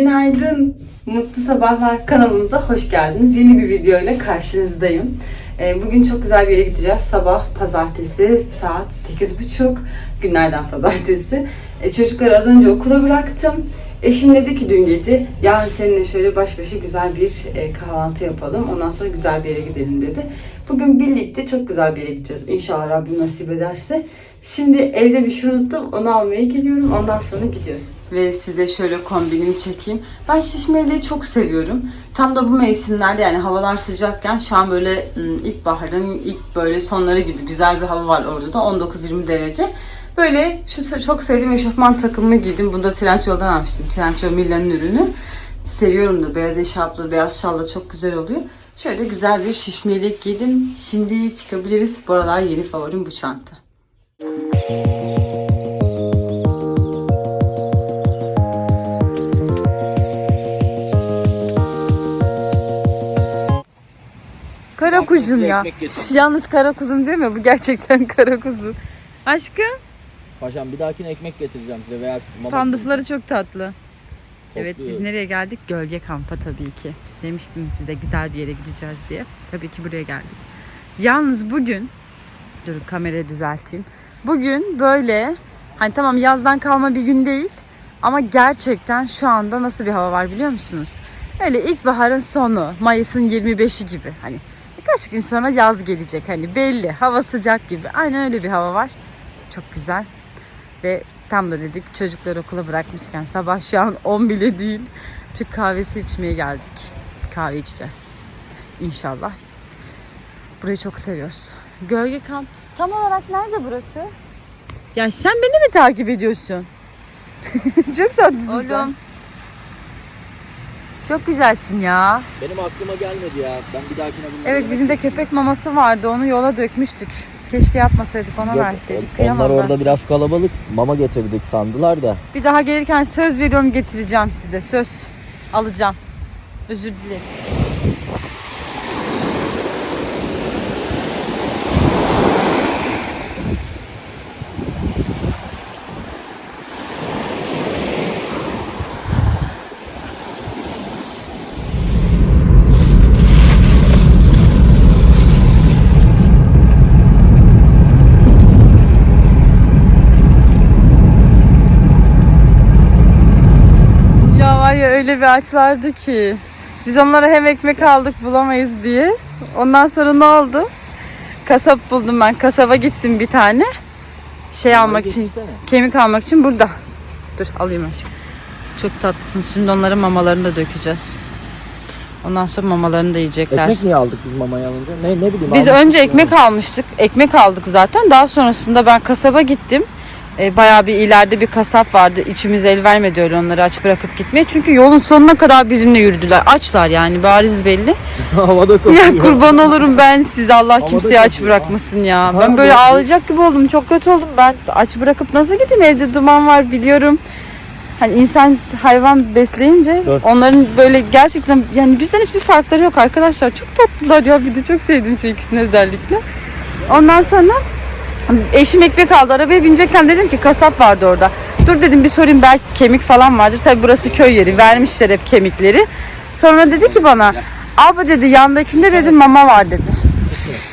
Günaydın, mutlu sabahlar kanalımıza hoş geldiniz. Yeni bir video ile karşınızdayım. Ee, Bugün çok güzel bir yere gideceğiz. Sabah pazartesi saat 8.30 günlerden pazartesi. Ee, Çocukları az önce okula bıraktım. Eşim dedi ki dün gece yarın seninle şöyle baş başa güzel bir e, kahvaltı yapalım. Ondan sonra güzel bir yere gidelim dedi. Bugün birlikte çok güzel bir yere gideceğiz. İnşallah Rabbim nasip ederse. Şimdi evde bir şey unuttum. Onu almaya gidiyorum. Ondan sonra gidiyoruz. Ve size şöyle kombinimi çekeyim. Ben şişmeliği çok seviyorum. Tam da bu mevsimlerde yani havalar sıcakken şu an böyle ilkbaharın ilk böyle sonları gibi güzel bir hava var orada da 19-20 derece. Böyle şu çok sevdiğim eşofman takımımı giydim. Bunu da Trendyol'dan almıştım. Trendyol Milan'ın ürünü. Seviyorum da beyaz eşarplı, beyaz şalla çok güzel oluyor. Şöyle güzel bir şişmelik giydim. Şimdi çıkabiliriz. Bu aralar yeni favorim bu çanta. Kara kuzum ya. Yalnız kara kuzum değil mi? Bu gerçekten kara kuzu. Aşkım Paşam bir dahakine ekmek getireceğim size veya mama pandufları çok tatlı. Evet biz nereye geldik? Gölge kampa tabii ki. Demiştim size güzel bir yere gideceğiz diye. Tabii ki buraya geldik. Yalnız bugün dur kamerayı düzelteyim. Bugün böyle hani tamam yazdan kalma bir gün değil ama gerçekten şu anda nasıl bir hava var biliyor musunuz? Öyle ilkbaharın sonu, Mayıs'ın 25'i gibi. Hani birkaç gün sonra yaz gelecek hani belli. Hava sıcak gibi. Aynen öyle bir hava var. Çok güzel. Ve tam da dedik çocukları okula bırakmışken sabah şu an 10 bile değil. Türk kahvesi içmeye geldik. Kahve içeceğiz. İnşallah. Burayı çok seviyoruz. Gölge kamp. Tam olarak nerede burası? Ya sen beni mi takip ediyorsun? çok tatlısın sen. Oğlum. Çok güzelsin ya. Benim aklıma gelmedi ya. Ben bir dahakine bunu Evet bizim de köpek maması vardı. Onu yola dökmüştük. Keşke yapmasaydık ona Yok, verseydik. Kıyamam Onlar orada size. biraz kalabalık. Mama getirdik sandılar da. Bir daha gelirken söz veriyorum getireceğim size. Söz. Alacağım. Özür dilerim. Ya var ya öyle bir açlardı ki. Biz onlara hem ekmek aldık bulamayız diye. Ondan sonra ne oldu? Kasap buldum ben. Kasaba gittim bir tane. Şey almak için. Kemik almak için burada. Dur alayım aşkım. Çok tatlısın. Şimdi onların mamalarını da dökeceğiz. Ondan sonra mamalarını da yiyecekler. Ekmek niye aldık biz mamayı alınca? Ne, ne bileyim. Biz almıştık önce ekmek almıştık. Ekmek aldık zaten. Daha sonrasında ben kasaba gittim. E, bayağı bir ileride bir kasap vardı. İçimiz el vermedi öyle onları aç bırakıp gitmeye. Çünkü yolun sonuna kadar bizimle yürüdüler. Açlar yani bariz belli. Havada kokuyor. Ya kurban olurum ben size. Allah Havada kimseyi aç kokuyor. bırakmasın ya. Ben böyle ağlayacak gibi oldum. Çok kötü oldum. Ben aç bırakıp nasıl gideyim? Evde duman var biliyorum. Hani insan hayvan besleyince Dört. onların böyle gerçekten yani bizden hiçbir farkları yok arkadaşlar. Çok tatlılar ya. Bir de çok sevdim şu ikisini özellikle. Ondan sonra eşim ekmek aldı. Arabaya binecekken dedim ki kasap vardı orada. Dur dedim bir sorayım belki kemik falan vardır. Tabi burası köy yeri. Vermişler hep kemikleri. Sonra dedi ki bana abi dedi yandakinde dedi mama var dedi.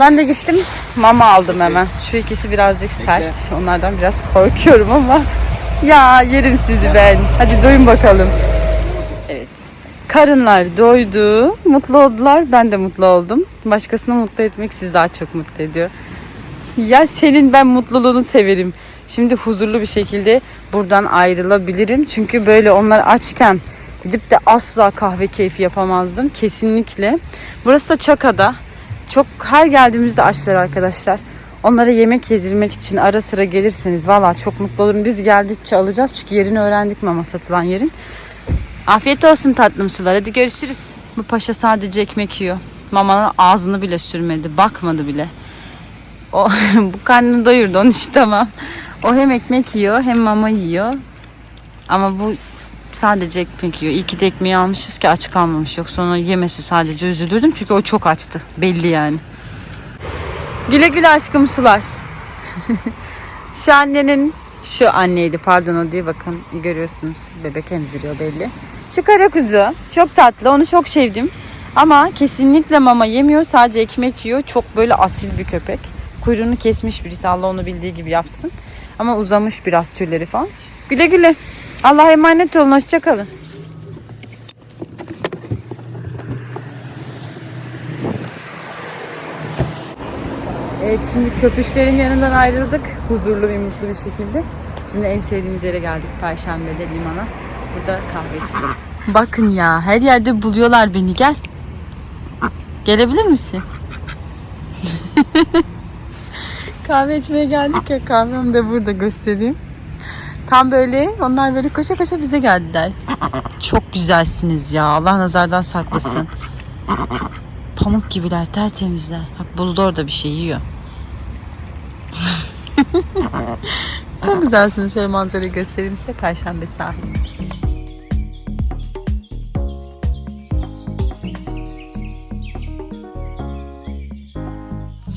Ben de gittim mama aldım hemen. Şu ikisi birazcık sert. Onlardan biraz korkuyorum ama ya yerim sizi ben. Hadi doyun bakalım. Evet. Karınlar doydu. Mutlu oldular. Ben de mutlu oldum. Başkasını mutlu etmek sizi daha çok mutlu ediyor. Ya senin ben mutluluğunu severim. Şimdi huzurlu bir şekilde buradan ayrılabilirim. Çünkü böyle onlar açken gidip de asla kahve keyfi yapamazdım. Kesinlikle. Burası da Çaka'da. Çok her geldiğimizde açlar arkadaşlar. Onlara yemek yedirmek için ara sıra gelirseniz valla çok mutlu olurum. Biz geldikçe alacağız çünkü yerini öğrendik mama satılan yerin. Afiyet olsun tatlım sular. Hadi görüşürüz. Bu paşa sadece ekmek yiyor. Mamanın ağzını bile sürmedi. Bakmadı bile. O bu karnını doyurdu onu işte tamam. O hem ekmek yiyor hem mama yiyor. Ama bu sadece ekmek yiyor. İyi ki de ekmeği almışız ki aç kalmamış. Yoksa onu yemesi sadece üzülürdüm. Çünkü o çok açtı. Belli yani. Güle güle aşkım sular. şu annenin şu anneydi pardon o diye bakın görüyorsunuz bebek emziriyor belli. Şu kara kuzu çok tatlı. Onu çok sevdim. Ama kesinlikle mama yemiyor. Sadece ekmek yiyor. Çok böyle asil bir köpek. Kuyruğunu kesmiş birisi. Allah onu bildiği gibi yapsın. Ama uzamış biraz tüyleri falan. Güle güle. Allah'a emanet olun. Hoşçakalın. Evet şimdi köpüşlerin yanından ayrıldık. Huzurlu ve mutlu bir şekilde. Şimdi en sevdiğimiz yere geldik. Perşembe'de limana. Burada kahve içeceğiz. Bakın ya her yerde buluyorlar beni. Gel. Gelebilir misin? kahve içmeye geldik ya kahvem de burada göstereyim. Tam böyle onlar böyle koşa koşa bize geldiler. Çok güzelsiniz ya. Allah nazardan saklasın. Pamuk gibiler, tertemizler. Bak buldu orada bir şey yiyor. Çok güzelsiniz. Şöyle manzarayı göstereyim size. Perşembe sahili.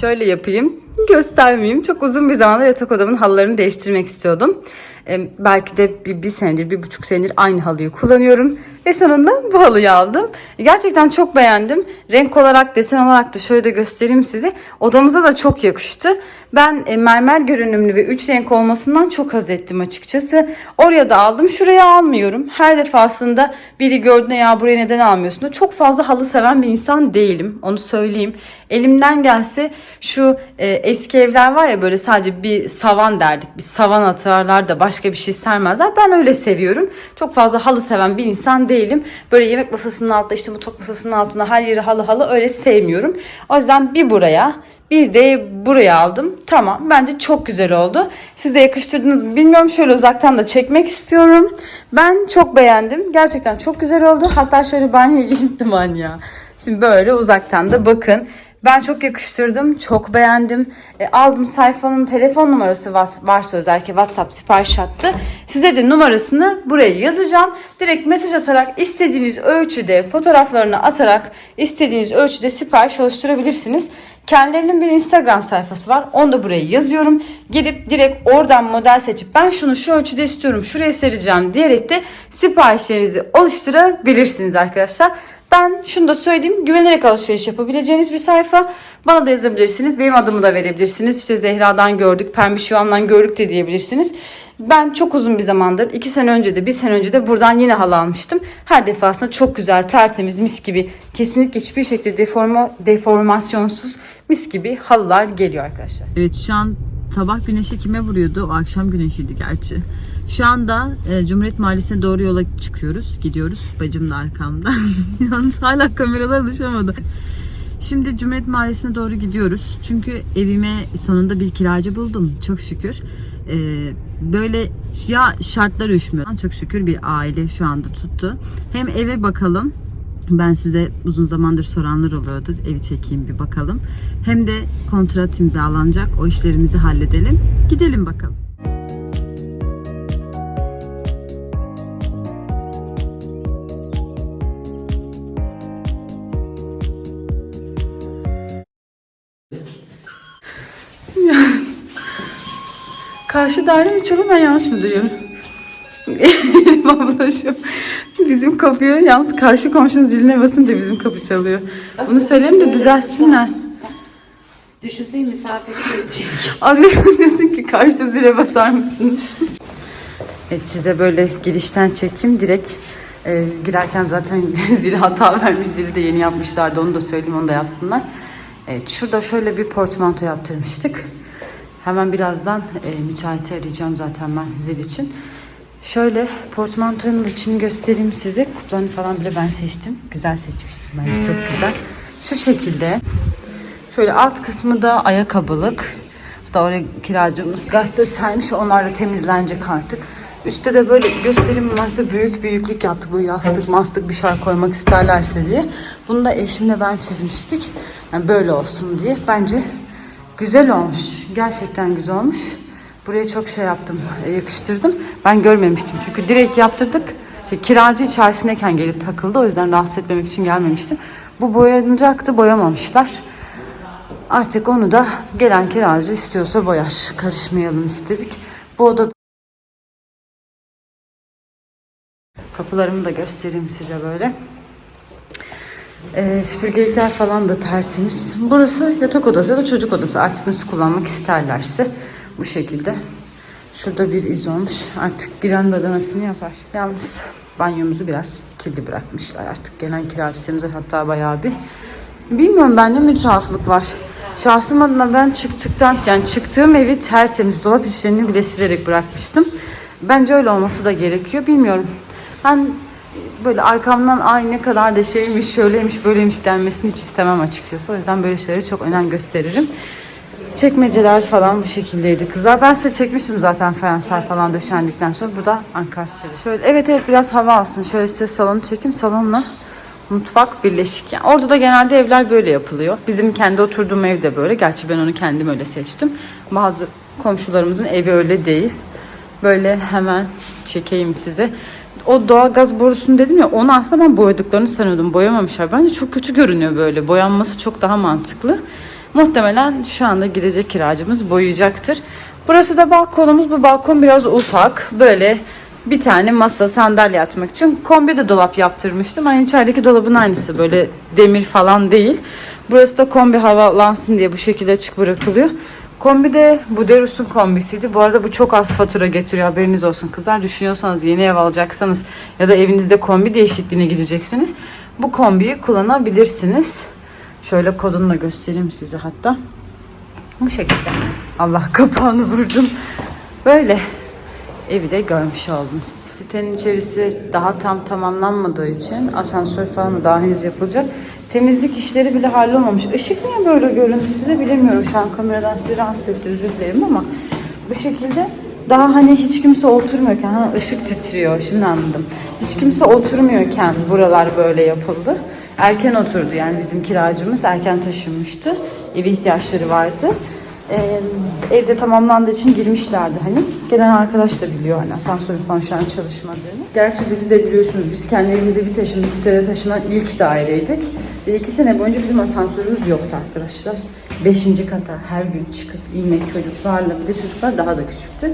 Şöyle yapayım. Göstermeyeyim. Çok uzun bir zamandır yatak odamın halılarını değiştirmek istiyordum. Ee, belki de bir, bir senedir, bir buçuk senedir aynı halıyı kullanıyorum. Ve sonunda bu halıyı aldım. Gerçekten çok beğendim. Renk olarak, desen olarak da şöyle de göstereyim size. Odamıza da çok yakıştı. Ben e, mermer görünümlü ve üç renk olmasından çok haz ettim açıkçası. Oraya da aldım. Şuraya almıyorum. Her defasında biri gördüğünde ya buraya neden almıyorsun? da Çok fazla halı seven bir insan değilim. Onu söyleyeyim. Elimden gelse şu e, eski evler var ya böyle sadece bir savan derdik. Bir savan atarlar da başka bir şey sermezler. Ben öyle seviyorum. Çok fazla halı seven bir insan değilim. Böyle yemek masasının altında işte mutfak masasının altına her yeri halı halı öyle sevmiyorum. O yüzden bir buraya bir de buraya aldım. Tamam bence çok güzel oldu. Siz de yakıştırdınız mı bilmiyorum. Şöyle uzaktan da çekmek istiyorum. Ben çok beğendim. Gerçekten çok güzel oldu. Hatta şöyle banyoya gittim an. Şimdi böyle uzaktan da bakın. Ben çok yakıştırdım, çok beğendim. E, aldım sayfanın telefon numarası var- varsa özellikle WhatsApp sipariş attı. Size de numarasını buraya yazacağım. Direkt mesaj atarak istediğiniz ölçüde fotoğraflarını atarak istediğiniz ölçüde sipariş oluşturabilirsiniz. Kendilerinin bir Instagram sayfası var. Onu da buraya yazıyorum. Girip direkt oradan model seçip ben şunu şu ölçüde istiyorum, şuraya sereceğim diyerek de siparişlerinizi oluşturabilirsiniz arkadaşlar. Ben şunu da söyleyeyim. Güvenerek alışveriş yapabileceğiniz bir sayfa. Bana da yazabilirsiniz. Benim adımı da verebilirsiniz. İşte Zehra'dan gördük, Pembiş Yuvan'dan gördük de diyebilirsiniz. Ben çok uzun bir zamandır, iki sene önce de, bir sene önce de buradan yine halı almıştım. Her defasında çok güzel, tertemiz, mis gibi, kesinlikle hiçbir şekilde deforma, deformasyonsuz mis gibi halılar geliyor arkadaşlar. Evet şu an sabah güneşi kime vuruyordu? O akşam güneşiydi gerçi. Şu anda e, Cumhuriyet Mahallesi'ne doğru yola çıkıyoruz. Gidiyoruz. Bacım da arkamda. Yalnız hala kameralar alışamadı. Şimdi Cumhuriyet Mahallesi'ne doğru gidiyoruz. Çünkü evime sonunda bir kiracı buldum. Çok şükür. E, böyle ya şartlar üşmüyor. Çok şükür bir aile şu anda tuttu. Hem eve bakalım. Ben size uzun zamandır soranlar oluyordu. Evi çekeyim bir bakalım. Hem de kontrat imzalanacak. O işlerimizi halledelim. Gidelim bakalım. Karşı daire mi çalıyor ben yanlış mı duyuyorum? Elif ablacığım bizim kapıya yalnız karşı komşunun ziline basınca bizim kapı çalıyor. Bunu söyleyelim de düzelsinler. Düşünsene misafir gelecek. Arıyorsun diyorsun ki karşı zile basar mısınız? Evet size böyle girişten çekeyim direkt. e, girerken zaten zili hata vermiş zili de yeni yapmışlardı onu da söyleyeyim onu da yapsınlar. Evet şurada şöyle bir portmanto yaptırmıştık. Hemen birazdan e, müteahhiti arayacağım zaten ben zil için. Şöyle portmantonun içini göstereyim size. Kuplarını falan bile ben seçtim. Güzel seçmiştim bence çok güzel. Şu şekilde. Şöyle alt kısmı da ayakkabılık. Hatta oraya kiracımız gazete sermiş. Onlar da temizlenecek artık. Üstte de böyle gösterim amaçlı büyük büyüklük yaptık. Böyle yastık mastık bir şey koymak isterlerse diye. Bunu da eşimle ben çizmiştik. Yani böyle olsun diye. Bence güzel olmuş. Gerçekten güzel olmuş. Buraya çok şey yaptım, e, yakıştırdım. Ben görmemiştim çünkü direkt yaptırdık. Kiracı içerisindeyken gelip takıldı. O yüzden rahatsız etmemek için gelmemiştim. Bu boyanacaktı, boyamamışlar. Artık onu da gelen kiracı istiyorsa boyar. Karışmayalım istedik. Bu oda Kapılarımı da göstereyim size böyle. Ee, süpürgelikler falan da tertemiz. Burası yatak odası ya da çocuk odası. Artık nasıl kullanmak isterlerse bu şekilde. Şurada bir iz olmuş. Artık giren badanasını yapar. Yalnız banyomuzu biraz kirli bırakmışlar. Artık gelen kiracı temizler hatta bayağı bir. Bilmiyorum bende mi tuhaflık var. Şahsım adına ben çıktıktan yani çıktığım evi tertemiz dolap işlerini bile silerek bırakmıştım. Bence öyle olması da gerekiyor. Bilmiyorum. Ben böyle arkamdan ay ne kadar da şeymiş, şöyleymiş, böyleymiş denmesini hiç istemem açıkçası. O yüzden böyle şeylere çok önem gösteririm. Çekmeceler falan bu şekildeydi kızlar. Ben size çekmiştim zaten fayanslar falan döşendikten sonra. Bu da Ankara Şöyle evet evet biraz hava alsın. Şöyle size salonu çekeyim. Salonla mutfak birleşik. Yani orada da genelde evler böyle yapılıyor. Bizim kendi oturduğum ev de böyle. Gerçi ben onu kendim öyle seçtim. Bazı komşularımızın evi öyle değil. Böyle hemen çekeyim size. O doğalgaz borusunu dedim ya onu aslında ben boyadıklarını sanıyordum. Boyamamışlar. Bence çok kötü görünüyor böyle. Boyanması çok daha mantıklı. Muhtemelen şu anda girecek kiracımız boyayacaktır. Burası da balkonumuz. Bu balkon biraz ufak. Böyle bir tane masa, sandalye atmak için kombi de dolap yaptırmıştım. Aynı içerideki dolabın aynısı. Böyle demir falan değil. Burası da kombi havalansın diye bu şekilde açık bırakılıyor. Kombi de Buderus'un kombisiydi. Bu arada bu çok az fatura getiriyor haberiniz olsun kızlar. Düşünüyorsanız yeni ev alacaksanız ya da evinizde kombi değişikliğine gideceksiniz. Bu kombiyi kullanabilirsiniz. Şöyle kodunu da göstereyim size hatta. Bu şekilde. Allah kapağını vurdum. Böyle evi de görmüş oldunuz. Sitenin içerisi daha tam tamamlanmadığı için asansör falan da daha henüz yapılacak. Temizlik işleri bile hallolmamış. Işık niye böyle göründü size bilemiyorum. Şu an kameradan sizi rahatsız etti özür dilerim ama bu şekilde daha hani hiç kimse oturmuyorken ha, ışık titriyor şimdi anladım. Hiç kimse oturmuyorken buralar böyle yapıldı. Erken oturdu yani bizim kiracımız erken taşınmıştı. Evi ihtiyaçları vardı. Ee, evde tamamlandığı için girmişlerdi hani. Gelen arkadaş da biliyor hani asansörün falan şu an çalışmadığını. Gerçi bizi de biliyorsunuz biz kendi bir taşındık. Sitede taşınan ilk daireydik. Ve iki sene boyunca bizim asansörümüz yoktu arkadaşlar. Beşinci kata her gün çıkıp inmek çocuklarla bir de çocuklar daha da küçüktü.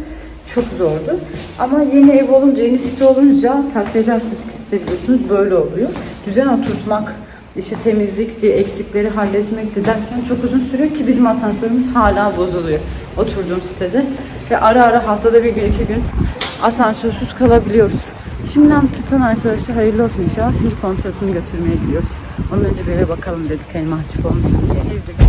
Çok zordu. Ama yeni ev olunca, yeni site olunca takdir edersiniz ki site biliyorsunuz böyle oluyor. Düzen oturtmak, işte temizlik diye eksikleri halletmek de derken çok uzun sürüyor ki bizim asansörümüz hala bozuluyor oturduğum sitede. Ve ara ara haftada bir gün iki gün asansörsüz kalabiliyoruz. Şimdiden tutan arkadaşa hayırlı olsun inşallah. Şimdi kontratını götürmeye gidiyoruz. Ondan önce bir eve bakalım dedik mahcup olmayalım diye. Evde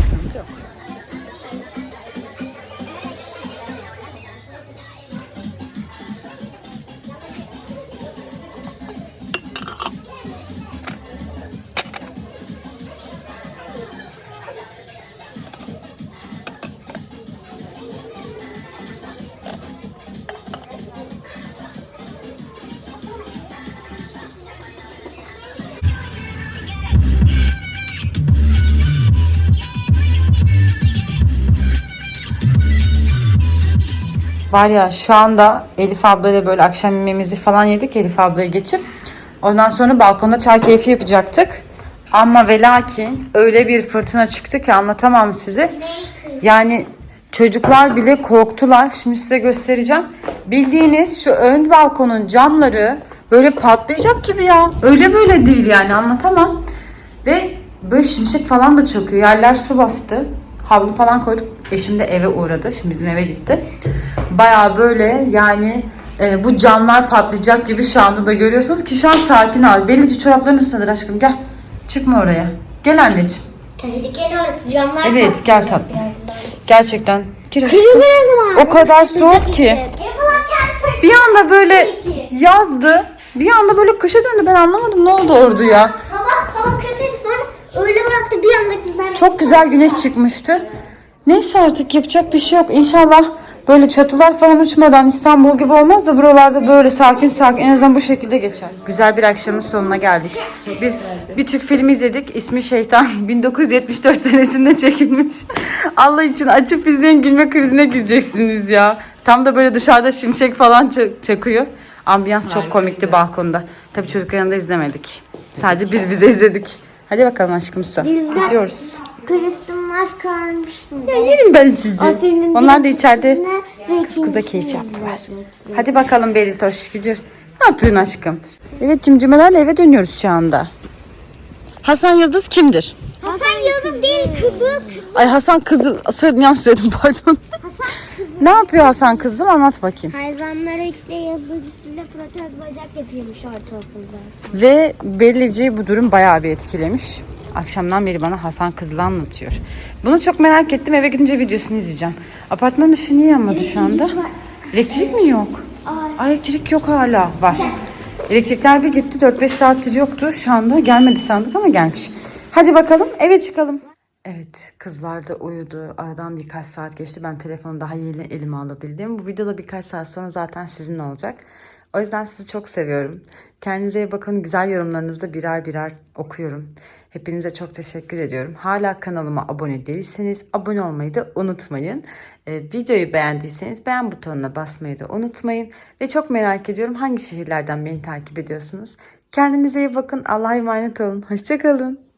Var ya şu anda Elif ablayla böyle akşam yemeğimizi falan yedik Elif ablaya geçip. Ondan sonra balkonda çay keyfi yapacaktık. Ama ve lakin öyle bir fırtına çıktı ki anlatamam size. Yani çocuklar bile korktular. Şimdi size göstereceğim. Bildiğiniz şu ön balkonun camları böyle patlayacak gibi ya. Öyle böyle değil yani anlatamam. Ve böyle şimşek falan da çakıyor. Yerler su bastı. Havlu falan koyduk. Eşim de eve uğradı. Şimdi bizim eve gitti. Baya böyle yani e, bu camlar patlayacak gibi şu anda da görüyorsunuz ki şu an sakin al. Belli ki çorapların ısınır aşkım gel. Çıkma oraya. Gel anneciğim. Tehlikenin orası camlar Evet gel tatlım. Gerçekten. Kırılır o kadar soğuk ki. Yapılan Bir anda böyle yazdı. Bir anda böyle kışa döndü. Ben anlamadım ne oldu ordu ya. Çok güzel güneş çıkmıştı. Neyse artık yapacak bir şey yok. İnşallah böyle çatılar falan uçmadan İstanbul gibi olmaz da buralarda böyle sakin sakin en azından bu şekilde geçer. Güzel bir akşamın sonuna geldik. Biz bir Türk filmi izledik. İsmi Şeytan. 1974 senesinde çekilmiş. Allah için açıp izleyin gülme krizine gireceksiniz ya. Tam da böyle dışarıda şimşek falan ça- çakıyor. Ambiyans çok komikti balkonda. Tabii çocuk yanında izlemedik. Sadece biz bize izledik. Hadi bakalım aşkım su. Biz de- Gidiyoruz. Kırıştırmaz kalmıştım. Ya yerim ben sizi. Onlar da içeride ikincisine keyif yaptılar. Hadi bakalım Belitoş gidiyoruz. Ne yapıyorsun aşkım? Evet cimcimelerle eve dönüyoruz şu anda. Hasan Yıldız kimdir? Hasan Yıldız değil kızı. Ay Hasan Kızıl, söyledim yanlış söyledim pardon. Ne yapıyor Hasan Kızıl anlat bakayım. Hayvanlara işte yazıcısıyla protez bacak yapıyormuş ortaokulda. Ve bellici bu durum bayağı bir etkilemiş. Akşamdan beri bana Hasan Kızıl'ı anlatıyor. Bunu çok merak ettim. Eve gidince videosunu izleyeceğim. Apartmanın ışığı niye yanmadı şu anda? Elektrik mi yok? Ay, elektrik yok hala. Var. Elektrikler bir gitti. 4-5 saattir yoktu. Şu anda gelmedi sandık ama gelmiş. Hadi bakalım eve çıkalım. Evet kızlar da uyudu. Aradan birkaç saat geçti. Ben telefonu daha yeni elime alabildim. Bu videoda birkaç saat sonra zaten sizin olacak. O yüzden sizi çok seviyorum. Kendinize iyi bakın. Güzel yorumlarınızı da birer birer okuyorum. Hepinize çok teşekkür ediyorum. Hala kanalıma abone değilseniz abone olmayı da unutmayın. Ee, videoyu beğendiyseniz beğen butonuna basmayı da unutmayın. Ve çok merak ediyorum hangi şehirlerden beni takip ediyorsunuz. Kendinize iyi bakın. Allah'a emanet olun. Hoşçakalın.